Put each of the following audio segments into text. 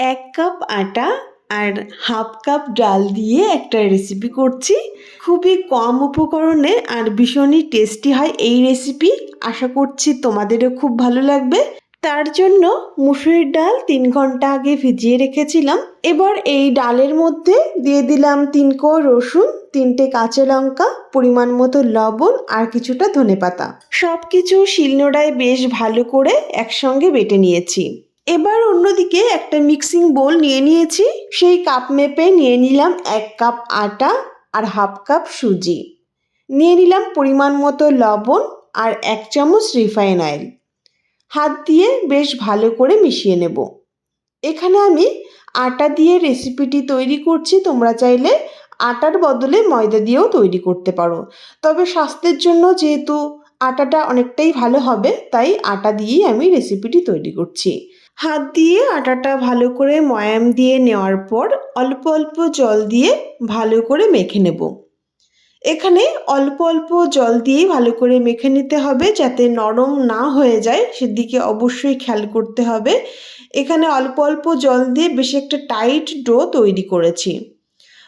এক কাপ আটা আর half cup ডাল দিয়ে একটা রেসিপি করছি। খুবই কম উপকরণে আর ভীষণই টেস্টি হয় এই রেসিপি আশা করছি তোমাদেরও খুব ভালো লাগবে। তার জন্য মুসুরির ডাল তিন ঘণ্টা আগে ভিজিয়ে রেখেছিলাম। এবার এই ডালের মধ্যে দিয়ে দিলাম তিন কোয়া রসুন, তিনটে কাঁচা লঙ্কা, পরিমাণ মতো লবণ আর কিছুটা ধনেপাতা। সব কিছু শিলনোড়ায় বেশ ভালো করে একসঙ্গে বেটে নিয়েছি। এবার অন্যদিকে একটা মিক্সিং বোল নিয়ে নিয়েছি। সেই কাপ মেপে নিয়ে নিলাম এক কাপ আটা আর হাফ কাপ সুজি। নিয়ে নিলাম পরিমাণ মতো লবণ আর এক চামচ রিফাইন অয়েল হাত দিয়ে বেশ ভালো করে মিশিয়ে নেব। এখানে আমি আটা দিয়ে রেসিপিটি তৈরি করছি। তোমরা চাইলে আটার বদলে ময়দা দিয়েও তৈরি করতে পারো। তবে স্বাস্থ্যের জন্য যেহেতু আটাটা অনেকটাই ভালো হবে, তাই আটা দিয়েই আমি রেসিপিটি তৈরি করছি। হাত দিয়ে আটাটা ভালো করে ময়াম দিয়ে নেওয়ার পর অল্প অল্প জল দিয়ে ভালো করে মেখে নেব। এখানে অল্প অল্প জল দিয়েই ভালো করে মেখে নিতে হবে যাতে নরম না হয়ে যায়, সেদিকে অবশ্যই খেয়াল করতে হবে। এখানে অল্প অল্প জল দিয়ে বেশ একটা টাইট ডো তৈরি করেছি।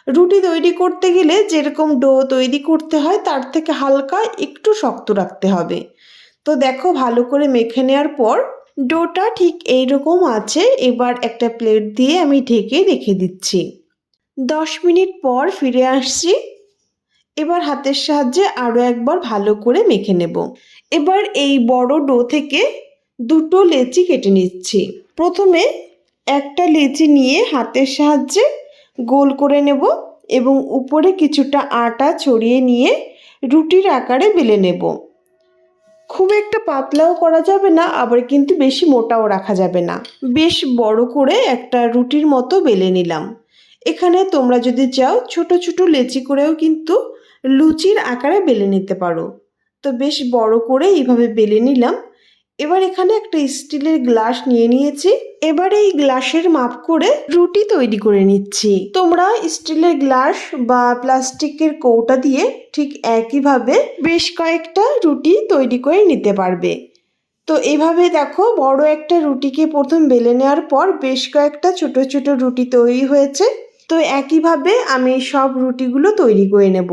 রুটি তৈরি করতে গেলে যেরকম ডো তৈরি করতে হয়, তার থেকে হালকা একটু শক্ত রাখতে হবে। তো দেখো ভালো করে মেখে নেওয়ার পর ডোটা ঠিক এইরকম আছে, এবার একটা প্লেট দিয়ে আমি ঢেকে রেখে দিচ্ছি। দশ মিনিট পর ফিরে আসছি। এবার হাতের সাহায্যে আরও একবার ভালো করে মেখে নেব। এবার এই বড় ডো থেকে দুটো লেচি কেটে নিচ্ছি। প্রথমে একটা লেচি নিয়ে হাতের সাহায্যে গোল করে নেব এবং উপরে কিছুটা আটা ছড়িয়ে নিয়ে রুটির আকারে বেলে নেব। খুব একটা পাতলাও করা যাবে না, আবার কিন্তু বেশি মোটাও রাখা যাবে না। বেশ বড় করে একটা রুটির মতো বেলে নিলাম। এখানে তোমরা যদি চাও, ছোট ছোট লেচি করেও কিন্তু লুচির আকারে বেলে নিতে পারো। তো বেশ বড় করে এইভাবে বেলে নিলাম। এবার এখানে একটা স্টিলের গ্লাস নিয়ে নিয়েছি। এবার এই গ্লাসের মাপ করে রুটি তৈরি করে নিচ্ছি। তোমরা স্টিলের গ্লাস বা প্লাস্টিকের কৌটা দিয়ে ঠিক একইভাবে বেশ কয়েকটা রুটি তৈরি করে নিতে পারবে। তো এভাবে দেখো বড় একটা রুটিকে প্রথম বেলে নেওয়ার পর বেশ কয়েকটা ছোট ছোট রুটি তৈরি হয়েছে। তো একইভাবে আমি সব রুটিগুলো তৈরি করে নেব।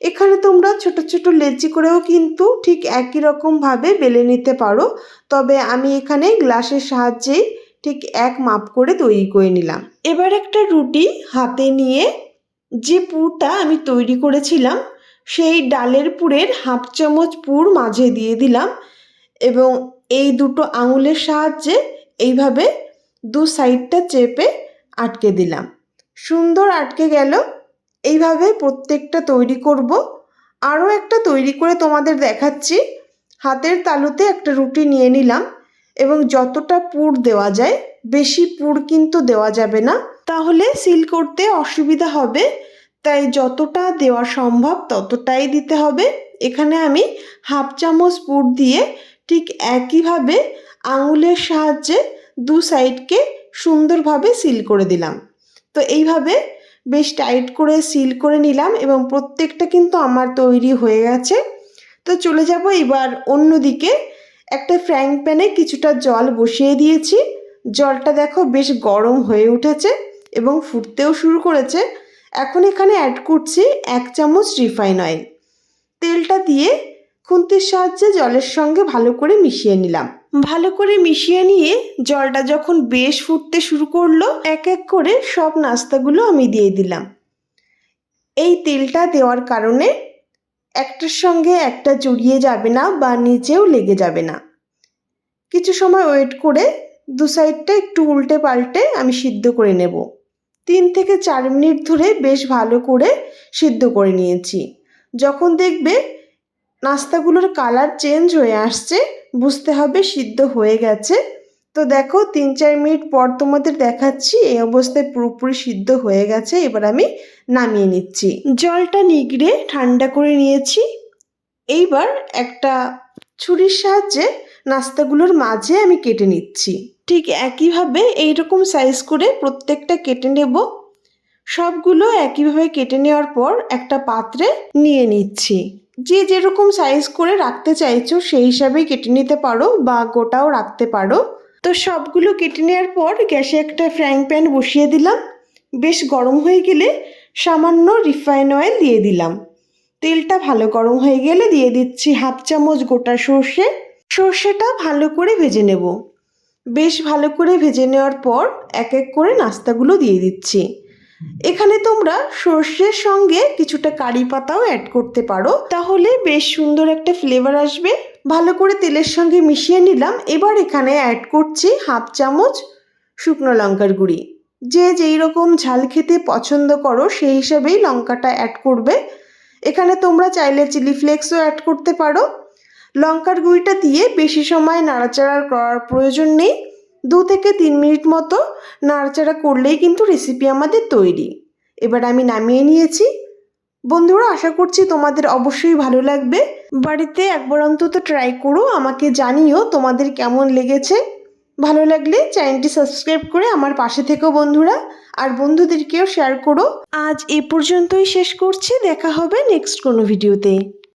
এখানে তোমরা ছোট ছোট লেচি করেও কিন্তু ঠিক একই রকমভাবে বেলে নিতে পারো। তবে আমি এখানে গ্লাসের সাহায্যেই ঠিক এক মাপ করে তৈরি করে নিলাম। এবার একটা রুটি হাতে নিয়ে যে পুরটা আমি তৈরি করেছিলাম, সেই ডালের পুরের হাফ চামচ পুর মাঝে দিয়ে দিলাম এবং এই দুটো আঙুলের সাহায্যে এইভাবে দু সাইডটা চেপে আটকে দিলাম। সুন্দর আটকে গেল। এইভাবে প্রত্যেকটা তৈরি করব। আরও একটা তৈরি করে তোমাদের দেখাচ্ছি। হাতের তালুতে একটা রুটি নিয়ে নিলাম এবং যতটা পুর দেওয়া যায়, বেশি পুর কিন্তু দেওয়া যাবে না। তাহলে সিল করতে অসুবিধা হবে। তাই যতটা দেওয়া সম্ভব ততটাই দিতে হবে। এখানে আমি হাফ চামচ পুর দিয়ে ঠিক একইভাবে আঙুলের সাহায্যে দু সাইডকে সুন্দরভাবে সিল করে দিলাম। এইভাবে বেশ টাইট করে সিল করে নিলাম এবং প্রত্যেকটা কিন্তু আমার তৈরি হয়ে গেছে। তো চলে যাব এবার অন্যদিকে। একটা ফ্রাইং প্যানে কিছুটা জল বসিয়ে দিয়েছি। জলটা দেখো বেশ গরম হয়ে উঠেছে এবং ফুটতেও শুরু করেছে। এখন এখানে অ্যাড করছি এক চামচ রিফাইন অয়েল তেলটা দিয়ে খুন্তির সাহায্যে জলের সঙ্গে ভালো করে মিশিয়ে নিলাম। ভালো করে মিশিয়ে নিয়ে জলটা যখন বেশ ফুটতে শুরু করল, এক এক করে সব নাস্তাগুলো আমি দিয়ে দিলাম। এই তেলটা দেওয়ার কারণে একটার সঙ্গে একটা জড়িয়ে যাবে না বা নিচেও লেগে যাবে না। কিছু সময় ওয়েট করে দু সাইডটা একটু উল্টে পাল্টে আমি সিদ্ধ করে নেব। তিন থেকে চার মিনিট ধরে বেশ ভালো করে সিদ্ধ করে নিয়েছি। যখন দেখবে নাস্তাগুলোর কালার চেঞ্জ হয়ে আসছে, বুঝতে হবে সিদ্ধ হয়ে গেছে। তো দেখো, তিন চার মিনিট পর তোমাদের দেখাচ্ছি, এই অবস্থায় পুরোপুরি সিদ্ধ হয়ে গেছে, এবার আমি নামিয়ে নিচ্ছি। জলটা নিগড়ে ঠান্ডা করে নিয়েছি। এইবার একটা ছুরির সাহায্যে নাস্তাগুলোর মাঝে আমি কেটে নিচ্ছি। ঠিক একইভাবে এইরকম সাইজ করে প্রত্যেকটা কেটে নেব। সবগুলো একইভাবে কেটে নেওয়ার পর একটা পাত্রে নিয়ে নিচ্ছি। যে যেরকম সাইজ করে রাখতে চাইছো সেই হিসাবেই কেটে নিতে পারো বা গোটাও রাখতে পারো। তো সবগুলো কেটে নেওয়ার পর গ্যাসে একটা ফ্রাইং প্যান বসিয়ে দিলাম। বেশ গরম হয়ে গেলে সামান্য রিফাইন অয়েল দিয়ে দিলাম। তেলটা ভালো গরম হয়ে গেলে দিয়ে দিচ্ছি হাফ চামচ গোটা সর্ষে। সর্ষেটা ভালো করে ভেজে নেব। বেশ ভালো করে ভেজে নেওয়ার পর এক এক করে নাস্তাগুলো দিয়ে দিচ্ছি। এখানে তোমরা সর্ষের সঙ্গে কিছুটা কারি পাতাও অ্যাড করতে পারো। তাহলে বেশ সুন্দর একটা ফ্লেভার আসবে। ভালো করে তেলের সঙ্গে মিশিয়ে নিলাম। এবার এখানে অ্যাড করছি হাফ চামচ শুকনো লঙ্কার গুঁড়ি। যে যেই রকম ঝাল খেতে পছন্দ করো, সেই হিসাবেই লঙ্কাটা অ্যাড করবে। এখানে তোমরা চাইলে চিলি ফ্লেক্সও অ্যাড করতে পারো। লঙ্কার গুঁড়িটা দিয়ে বেশি সময় নাড়াচাড়া করার প্রয়োজন নেই। দু থেকে তিন মিনিট মতো নাড়াচাড়া করলেই কিন্তু রেসিপি আমাদের তৈরি। এবার আমি নামিয়ে নিয়েছি। বন্ধুরা, আশা করছি তোমাদের অবশ্যই ভালো লাগবে। বাড়িতে একবার অন্তত ট্রাই করো, আমাকে জানিও তোমাদের কেমন লেগেছে। ভালো লাগলে চ্যানেলটি সাবস্ক্রাইব করে আমার পাশে থেকো বন্ধুরা, আর বন্ধুদেরকেও শেয়ার করো। আজ এ পর্যন্তই শেষ করছি, দেখা হবে নেক্সট কোনো ভিডিওতে